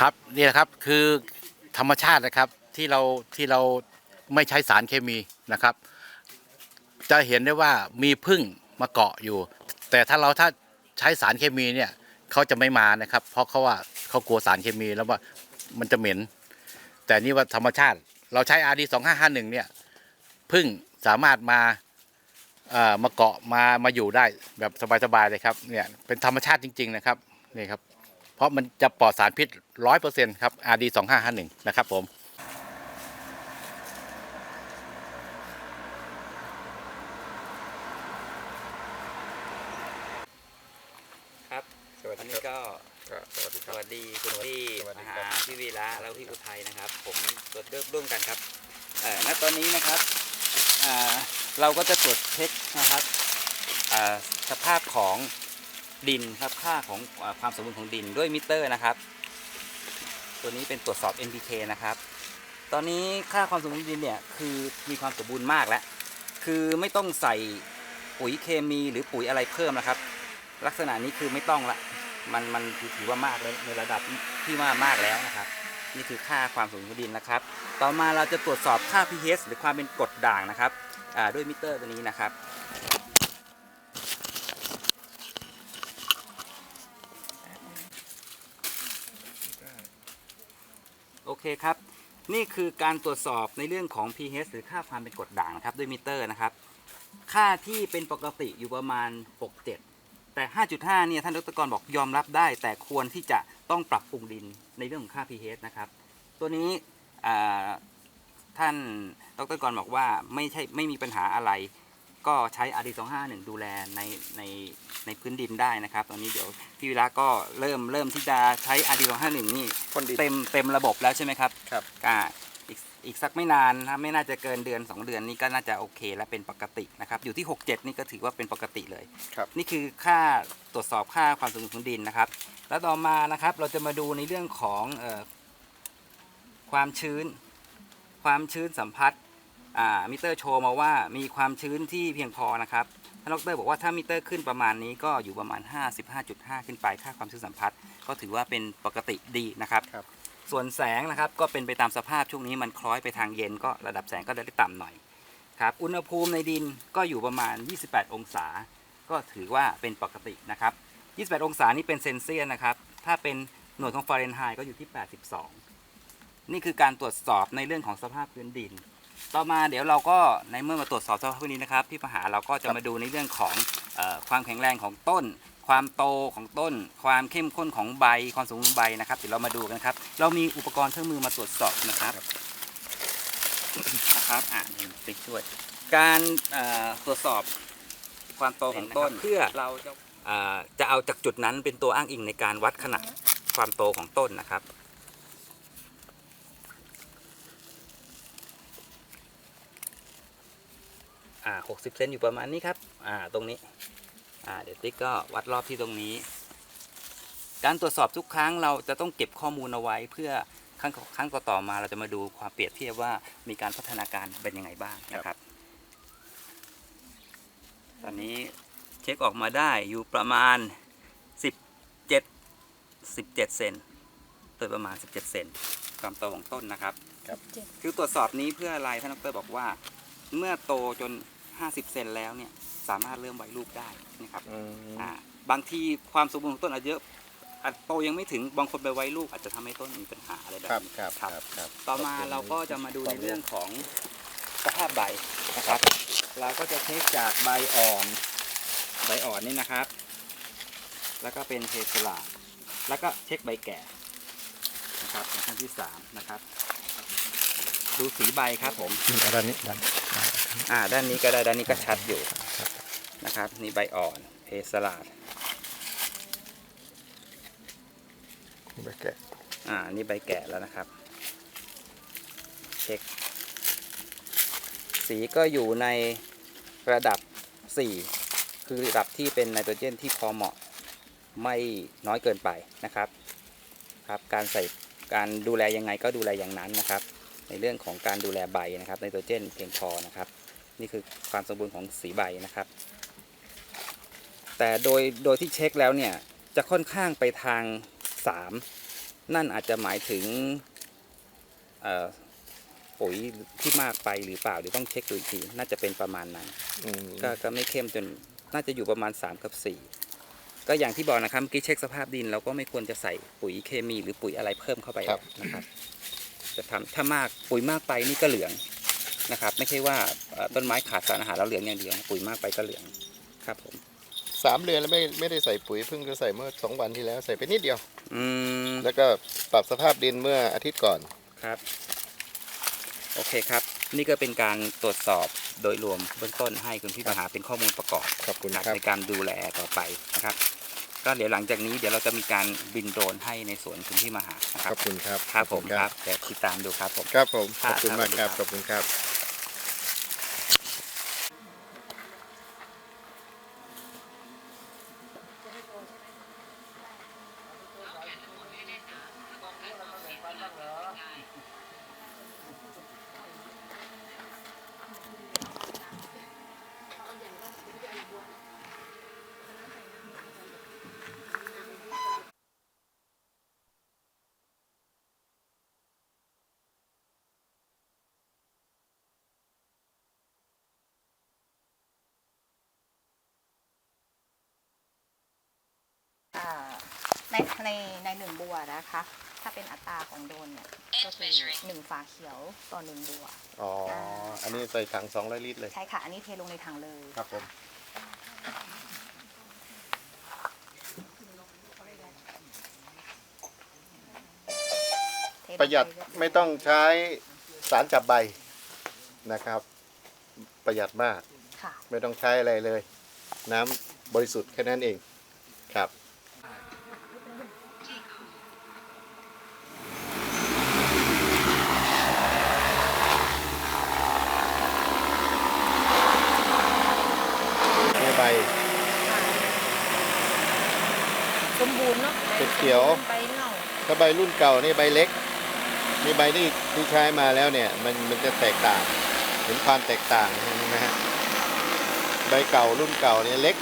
ครับนี่แหละครับคือธรรมชาตินะครับที่เราที่เราไม่ใช้สารเคมีนะครับ จะเห็นได้ว่ามีพึ่งมาเกาะอยู่ แต่ถ้าเราถ้าใช้สารเคมีเนี่ยเขาจะไม่มานะครับ เพราะเขาว่าเขากลัวสารเคมีแล้วว่ามันจะเหม็น แต่นี่ว่าธรรมชาติ เราใช้ RD 2551เนี่ยพึ่งสามารถมาเอ่อมาเกาะมามาอยู่ได้แบบสบายๆเลยครับเนี่ยเป็นธรรมชาติจริง ๆ นะครับนี่ครับ เพราะมันจะปลอดสารพิษร้อยเปอร์เซ็นต์ครับ RD สองห้าห้าหนึ่งนะครับผมครับสวัสวันดีนี้ครับก็ก็สวัสดีคสรับ วัสดีคุณพี่สวัสมดีหาครับพี่วีระแล้วพี่อุทัยนะครับ ผมตรวจเลือกร่วมกันครับเอ่อณตอนนี้นะครับอ่าเราก็จะตรวจเช็คนะครับอ่าสภาพของ ดินครับค่าของอความสมบูรณ์ของดินด้วยมิเตอร์นะครับ ตัวนี้เป็นตรวจสอบ NPK นะครับ ตอนนี้ค่าความสมบูรณ์ดินเนี่ยคือมีความสมบูรณ์มากแล้ว คือไม่ต้องใส่ปุ๋ยเคมีหรือปุ๋ยอะไรเพิ่มนะครับ ลักษณะนี้คือไม่ต้องละมันมันถือว่ามากแล้วในระดับที่ว่ามากแล้วนะครับ นี่คือค่าความสมบูรณ์ของดินนะครับ ต่อมาเราจะตรวจสอบค่า pH หรือความเป็นกรดด่างนะครับด้วยมิเตอร์ตัวนี้นะครับ เคครับ นี่คือการตรวจสอบในเรื่องของ pH หรือค่าความเป็นกรดด่างนะครับด้วยมิเตอร์นะครับ ค่าที่เป็นปกติอยู่ประมาณ 6-7 แต่ 5.5 เนี่ยท่านดรกรบอกยอมรับได้ แต่ควรที่จะต้องปรับปรุงดินในเรื่องของค่า pH นะครับ ตัวนี้ท่านดรกรบอกว่าไม่ใช่ไม่มีปัญหาอะไร ก็ใช้ RD 251ดูแลในในในพื้นดินได้นะครับ ตอนนี้เดี๋ยวพี่วิระก็เริ่มเริ่มที่จะใช้ RD 251นี่พ่นดิน เต็มเต็มระบบแล้วใช่ไหมครับครับอ่าอีกอีกสักไม่นานนะไม่น่าจะเกินเดือน 2 เดือนนี่ก็น่าจะโอเคและเป็นปกตินะครับอยู่ที่ 67 นี่ก็ถือว่าเป็นปกติเลย ครับ นี่คือค่าตรวจสอบค่าความสมบูรณ์ของดินนะครับ แล้วต่อมานะครับเราจะมาดูในเรื่องของเออความชื้น ความชื้นสัมผัสอ่า มิเตอร์โชว์มาว่ามีความชื้นที่เพียงพอนะครับท่านดรบอกว่าถ้ามิเตอร์ขึ้นประมาณนี้ก็อยู่ประมาณ 55.5 ขึ้นไปค่าความชื้นสัมผัสก็ถือว่าเป็นปกติดีนะครับครับส่วนแสงนะครับก็เป็นไปตามสภาพช่วงนี้มันคล้อยไปทางเย็นก็ระดับแสงก็ได้ต่ำหน่อยครับอุณหภูมิในดินก็อยู่ประมาณ 28 องศา ก็ถือว่าเป็นปกตินะครับ 28 องศานี่เป็นเซนเซียสนะครับ ถ้าเป็นหน่วยของฟาเรนไฮต์ก็อยู่ที่ 82 นี่คือการตรวจสอบในเรื่องของสภาพพื้นดิน ต่อมาเดี๋ยวเราก็ในเมื่อมาตรวจสอบสภาพพื้นดินนะครับพี่ปหาเราก็จะมาดูในเรื่องของเออความแข็งแรงของต้น ความโตของต้น ความเข้มข้นของใบความสมบูรณ์ใบนะครับเดี๋ยวเรามาดูกันครับ เรามีอุปกรณ์เครื่องมือมาตรวจสอบนะครับนะครับอ่านี่ติ๊กช่วย การเอ่อตรวจสอบความโตของต้นเพื่อเราจะอ่าจะเอาจากจุดนั้นเป็นตัวอ้างอิงในการวัดขนาดความโตของต้นนะครับ อ่าหกสิบเซนอยู่ประมาณนี้ครับ อ่า ตรงนี้ อ่า เดี๋ยวติ๊กก็วัดรอบที่ตรงนี้ การตรวจสอบทุกครั้งเราจะต้องเก็บข้อมูลเอาไว้เพื่อครั้งครั้งต่อๆมาเราจะมาดูความเปรียบเทียบว่ามีการพัฒนาการเป็นยังไงบ้างนะครับ ตอนนี้เช็คออกมาได้อยู่ประมาณ 17 17เซนโดยประมาณ 17เซนความโตของต้นนะครับ ครับ คือตรวจสอบนี้เพื่ออะไรท่านดรบอกว่า เมื่อโตจน 50 เซนแล้วเนี่ยสามารถเริ่มไว้ลูกได้นะครับอืมอ่าบางทีความสมบูรณ์ของต้นอาจจะเยอะอาจโตยังไม่ถึงบางคนไปไว้ลูกอาจจะทำให้ต้นมีปัญหาอะไรแบบครับนี้ครับครับครับครับต่อมาขบคุณเราก็จะมาดูคในวมเรื่องของสภาพใบนะครับ เราก็จะเช็คจากใบอ่อนใบอ่อนนี่นะครับ แล้วก็เป็นเทสลาดแล้วก็เช็คใบแก่นะครับในขั้นที่สามนะครับ ดูสีใบครับผมนี่อันนี้ด้าน อ่าด้านนี้ก็ได้ด้านนี้ก็ชัดอยู่ครับนะครับ นี่ใบอ่อนเพสลาดนี่ไปแกะอ่านี่ใบแก่แล้วนะครับ เช็ค สีก็อยู่ในระดับ 4 คือระดับที่เป็นไนโตรเจนที่พอเหมาะไม่น้อยเกินไปนะครับครับการใส่การดูแลยังไงก็ดูแลอย่างนั้นนะครับ ในเรื่องของการดูแลใบนะครับไนโตรเจนเพียงพอนะครับ นี่คือความสมบูรณ์ของสีใบนะครับ แต่โดยโดยที่เช็คแล้วเนี่ยจะค่อนข้างไปทาง 3 นั่นอาจจะหมายถึงเอ่อปุ๋ยที่มากไปหรือเปล่าเดี๋ยวต้องเช็คดูอีกทีน่าจะเป็นประมาณนั้นอืมก็ก็ไม่เข้มจนน่าจะอยู่ประมาณ 3 กับ 4 ก็อย่างที่บอกนะครับเมื่อกี้เช็คสภาพดินเราก็ไม่ควรจะใส่ปุ๋ยเคมีหรือปุ๋ยอะไรเพิ่มเข้าไปนะครับ จะทำถ้ามากปุ๋ยมากไปนี่ก็เหลือง นะครับ ไม่ใช่ว่าเอ่อต้นไม้ขาดสารอาหารแล้วเหลืองอย่างเดียว ปุ๋ยมากไปก็เหลืองครับผมสามเดือนแล้วไม่ไม่ได้ใส่ปุ๋ยเพิ่งจะใส่เมื่อสองวันที่แล้วใส่ไปนิดเดียว อืมแล้วก็ปรับสภาพดินเมื่ออาทิตย์ก่อนครับ โอเคครับ นี่ก็เป็นการตรวจสอบโดยรวมเบื้องต้นให้คุณพี่ปัญหาเป็นข้อมูลประกอบขอบคุณครับครับในการดูแลต่อไปนะครับ ก็เดี๋ยวหลังจากนี้เดี๋ยวเราจะมีการบินโดรนให้ในสวนคุณพี่มหานะคขรับอบคุณครับครับผมขอณครับเดี๋ยวติดตามดูครับผมครับผมครัขบอบคุณมากครับครับขอบคุณครับ อ่า ในในในหนึ่งบัวนะคะ ถ้าเป็นอัตราของโดนเนี่ยก็คือหนึ่งฝาเขียวต่อหนึ่งบัว อ๋อ อันนี้ใส่ถัง200ลิตรเลย ใช่ค่ะ อันนี้เทลงในถังเลยครับผมเทลงประหยัดเอยๆไม่ต้องใช้สารจับใบนะครับ ประหยัดมากค่ะไม่ต้องใช้อะไรเลย น้ำบริสุทธิ์แค่นั้นเองครับ นี่ใบ สมบูรณ์เนาะ เป็นเขียว ใบเงา ถ้า ใบรุ่นเก่านี่ใบเล็กนี่ใบที่ที่ใช้มาแล้วเนี่ย มันมันจะแตกต่างเห็นความแตกต่างเห็นไหมฮะใบเก่ารุ่นเก่าเนี่ยเล็ก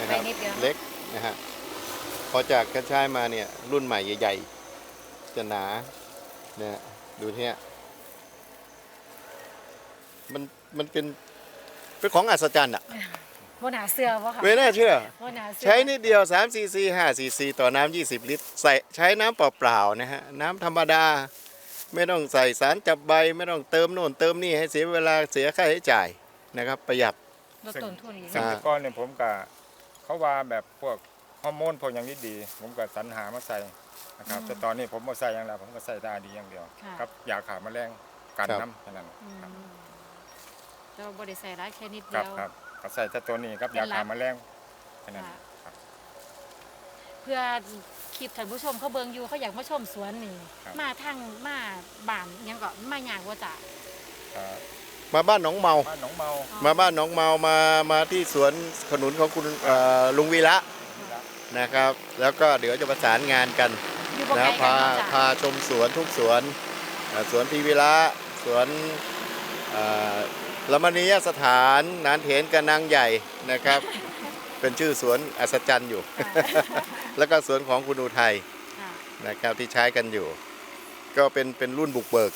นะครับเล็กนะฮะพอจากการใช้มาเนี่ยรุ่นใหม่ใหญ่ๆ จะหนาเนี่ยดูเนี่ยมันมันเป็นเป็นของอัศจรรย์อะ บนหาเสื้อวะค่ะไม่น่าเชื่อบนหาเสื้อใช้นิดเดียว3 c c 5 c c ต่อน้ำ20 ลิตร ใส่ใช้น้ำเปล่าๆนะฮะ น้ำธรรมดา ไม่ต้องใส่สารจับใบ ไม่ต้องเติมโน่นเติมนี่ให้เสียเวลาเสียค่าใช้จ่ายนะครับ ประหยัด ลดต้นทุนอีกอ่านะ แต่ก่อนเนี่ยผมก็เขาว่าแบบพวกฮอร์โมนพวกอย่างนี้ดี ผมก็สรรหามาใส่นะครับแต่ตอนนี้ผมมาใส่อย่างไรผมก็ใส่ได้ดีอย่างเดียวค่ะ ครับยาขาแมลงกันครับ น้ำแค่นั้นอืมครับเราบริใส่ร้ายแค่นิดคเดีรับยว ครับ ก็ใส่แต่ตัวนี้ครับเป็นยาหลักขาแมลงแค่นั้นค่ะ ครับ เพื่อคลิปท่านผู้ชมเขาเบิงอยู่เขาอยากมาชมสวนนี่ ครับ มาทางมาบ้านยังก็มาอย่างว่าจะอ่ามาบ้านหนองเมา บ้านหนองเมามาบ้านหนองเมามามาที่สวนขนุนของคุณเอ่อลุงวีระนะครับ แล้วก็เดี๋ยวจะประสานงานกันอยู่บ่ไกนะลกัพานเนาะจ้ะพาชมสวนทุกสวนเอ่อสวนพีวิระสวนเอ่อ ละมณียสถานนานเถนกับนางใหญ่นะครับ เป็นชื่อสวนอัศจรรย์อยู่ แล้วก็สวนของคุณอุทัยค่ะนะครับที่ใช้กันอยู่ ก็เป็นเป็นรุ่นบุกเบิก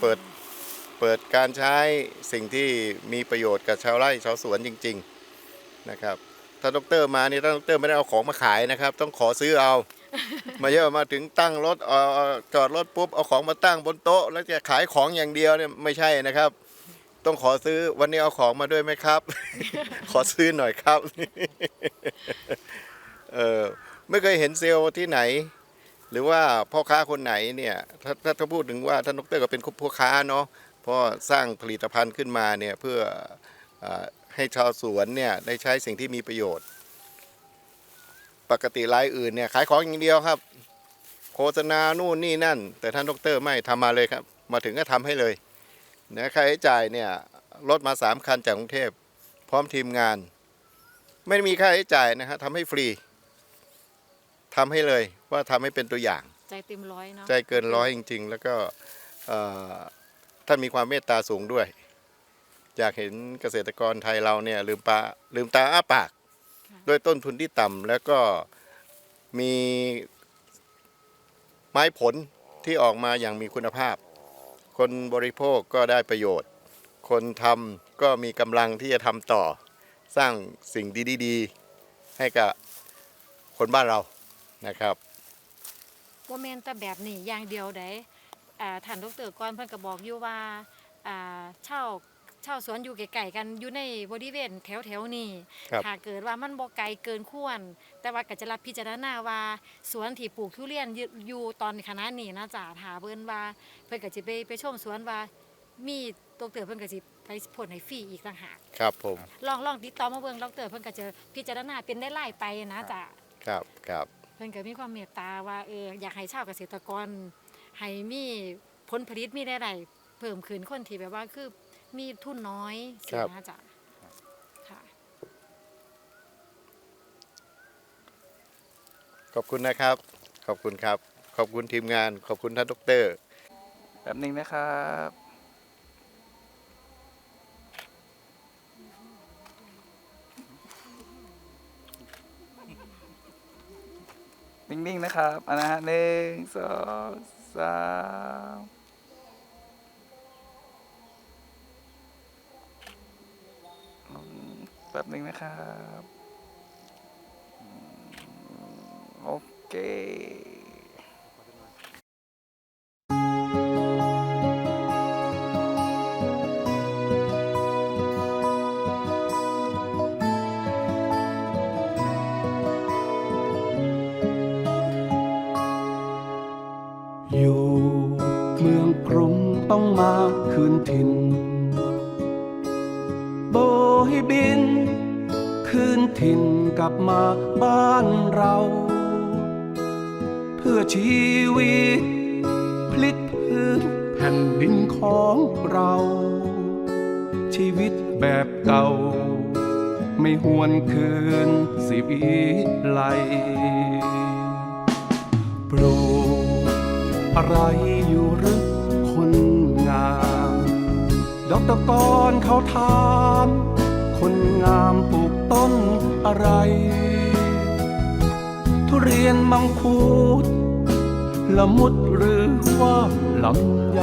เปิดเปิดการใช้สิ่งที่มีประโยชน์กับชาวไร่ชาวสวนจริง ๆนะครับถ้าดรมานี่ถ้าดรไม่ได้เอาของมาขายนะครับ ต้องขอซื้อเอา มาเยอะมาถึงตั้งรถเอ่อจอดรถปุ๊บเอาของมาตั้งบนโต๊ะ แล้วจะขายของอย่างเดียวเนี่ยไม่ใช่นะครับ ต้องขอซื้อวันนี้เอาของมาด้วยไหมครับ ขอซื้อหน่อยครับ เออไม่เคยเห็นเซลล์ที่ไหน หรือว่าพ่อค้าคนไหนเนี่ย ถ้าถ้าถ้าพูดถึงว่าท่านดรก็เป็นพ่อค้าเนาะเพราะสร้างผลิตภัณฑ์ขึ้นมาเนี่ยเพื่อเออให้ชาวสวนเนี่ยได้ใช้สิ่งที่มีประโยชน์ ปกติรายอื่นเนี่ยขายของอย่างเดียวครับ โฆษณานู่นนี่นั่น แต่ท่านดรไม่ทำมาเลยครับ มาถึงก็ทำให้เลย นะค่าใช้จ่ายเนี่ยรถมาสามคันจากกรุงเทพพร้อมทีมงาน ไม่มีค่าใช้จ่ายนะฮะทำให้ฟรีทำให้เลยว่าทำให้เป็นตัวอย่าง ใจเต็มร้อยเนาะใจเกินร้อยจริง ๆ แล้วก็เอ่อท่านมีความเมตตาสูงด้วย อยากเห็นเกษตรกรไทยเราเนี่ยลืมปาลืมตาอ้าปากด้วยต้นทุนที่ต่ำแล้วก็มีไม้ผลที่ออกมาอย่างมีคุณภาพ คนบริโภคก็ได้ประโยชน์ คนทำก็มีกำลังที่จะทำต่อ สร้างสิ่งดีๆให้กับคนบ้านเรานะครับว่าแมนแต่แบบนี้อย่างเดียวได้ท่านดอกตอรก้อนเพื่อนก็บอกอยู่ว่าเช่า ช่าสวนอยู่ไกลๆกันอยู่ในบริเวณแถวๆนี้ครับถ้าเกิดว่ามันบ่ไกลเกินควร แต่ว่าก็จะรับพิจารณาว่าสวนที่ปลูกทุเรียนอยู่อยู่ตอนขณะนี้นะจ๊ะถ้าเพิ่นว่าเพิ่นก็สิไปไปชมสวนว่ามีดอกเตอรเพิ่นก็สิไปพ่นให้ฟรีอีกต่างหากครับผม ลองลองติดต่อมาเบิ่งดอกเตอรเพิ่นก็จะพิจารณาเป็นได้ไล่ไปนะจ๊ะ ครับครับ เพิ่นก็มีความเมตตาว่าเอออยากให้ชาวเกษตรกรให้มีผลผลิตมีได้ไรเพิ่มขึ้นคนที่แบบว่าคือ มีทุนน้อยสินะจ๊ะค่ะ ขอบคุณนะครับ ขอบคุณครับ ขอบคุณทีมงาน ขอบคุณท่านดรแป๊บหนึงนะครับ นิ่งๆนะครับอันนะฮะหนึ่งสองสาม แป๊บหนึ่งนะครับโอเคอยู่เมืองกรุงต้องมาคืนถิ่นโบยบิน คืนถิ่นกลับมาบ้านเรา เพื่อชีวิต พลิกพื้นแผ่นดินของเรา ชีวิตแบบเก่า ไม่หวนคืนสิวิไลปลูกอะไรอยู่หรือคนงามดอกตะกอนเขาถาม คนงามปลูก ต้นอะไร ทุเรียนมังคุดละมุดหรือว่าลำไย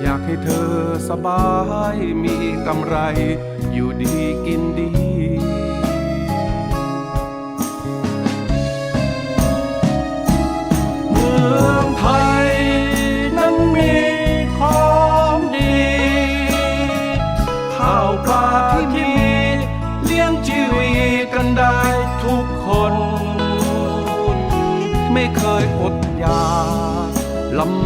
อยากให้เธอสบายมีกำไร อยู่ดีกินดีเมืองไทยนั้นมีของดีข้าวปลา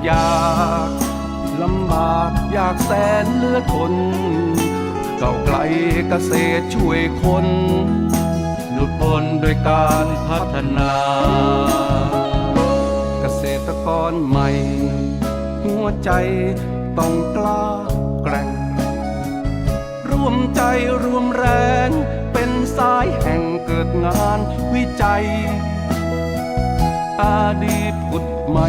ยอยากลำบากอยากแสนเลือทนเก่าไกลเกษตรช่วยคนหลุดพ้นด้วยการพัฒนา เกษตรกรใหม่ หัวใจต้องกล้าแกร่งร่วมใจรวมแรงเป็นสายแห่งเกิดงานวิจัย อดีตผุดใหม่